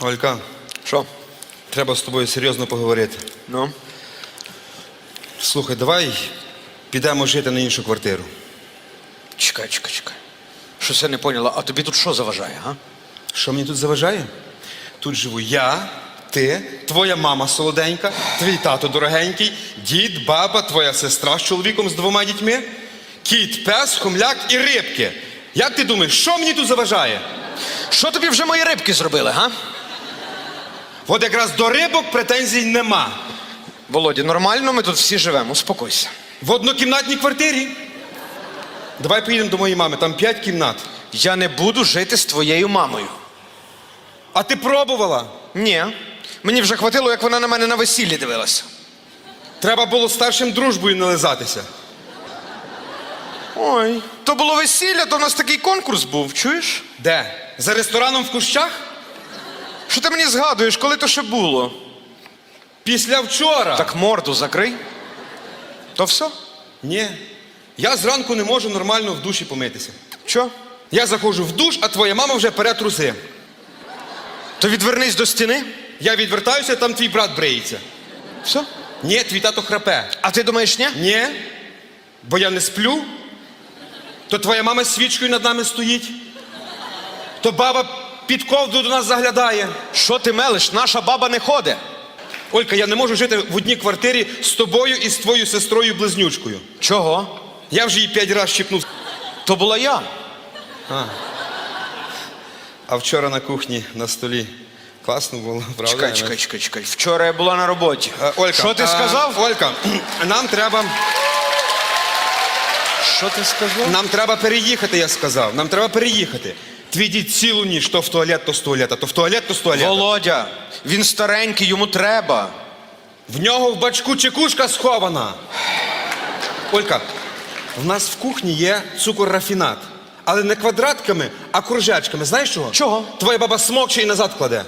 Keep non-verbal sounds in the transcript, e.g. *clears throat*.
Олька, Що? треба з тобою серйозно поговорити. Ну? Слухай, давай підемо жити на іншу квартиру. Чекай, чекай, чекай. Щось я не поняла, а тобі тут що заважає, га? Що мені тут заважає? Тут живу я, ти, твоя мама солоденька, твій тато дорогенький, дід, баба, твоя сестра з чоловіком з двома дітьми, кіт, пес, хомляк і рибки. Як ти думаєш, що мені тут заважає? Що тобі вже мої рибки зробили, га? От якраз до рибок претензій нема. Володя, нормально ми тут всі живемо, успокойся. В однокімнатній квартирі. Давай поїдемо до моєї мами, там п'ять кімнат. Я не буду жити з твоєю мамою. А ти пробувала? Ні. Мені вже хватило, як вона на мене на весіллі дивилася. Треба було старшим дружбою нализатися. Ой, то було весілля, то в нас такий конкурс був, чуєш? Де? За рестораном в кущах? Що ти мені згадуєш, коли то ще було? Після вчора. Так морду закрий. То все? Ні. Я зранку не можу нормально в душі помитися. Що? Я заходжу в душ, а твоя мама вже пере труси. То відвернись до стіни. Я відвертаюся, там твій брат бриється. Все? Ні, твій тато храпе. А ти думаєш, ні? Ні. Бо я не сплю. То твоя мама з свічкою над нами стоїть. То баба під ковдру до нас заглядає. Що ти мелиш? Наша баба не ходить. Олька, я не можу жити в одній квартирі з тобою і з твоєю сестрою близнючкою. Чого? Я вже її п'ять разів щипнув. То була я. А вчора на кухні на столі класно було, правда? Чекай, чекай, чекай, чекай. Вчора я була на роботі. Е, Олька, Що ти е, сказав? Олька, *clears throat* нам треба, Що ти сказав? нам треба переїхати, я сказав. Нам треба переїхати. Твій дід цілу ніч, то в туалет, то з туалета, то в туалет, то з туалета. Володя, він старенький, йому треба. В нього в бачку чекушка схована. Олька, в нас в кухні є цукор рафінат. Але не квадратками, а кружечками. Знаєш чого? Чого? Твоя баба смокче і назад кладе.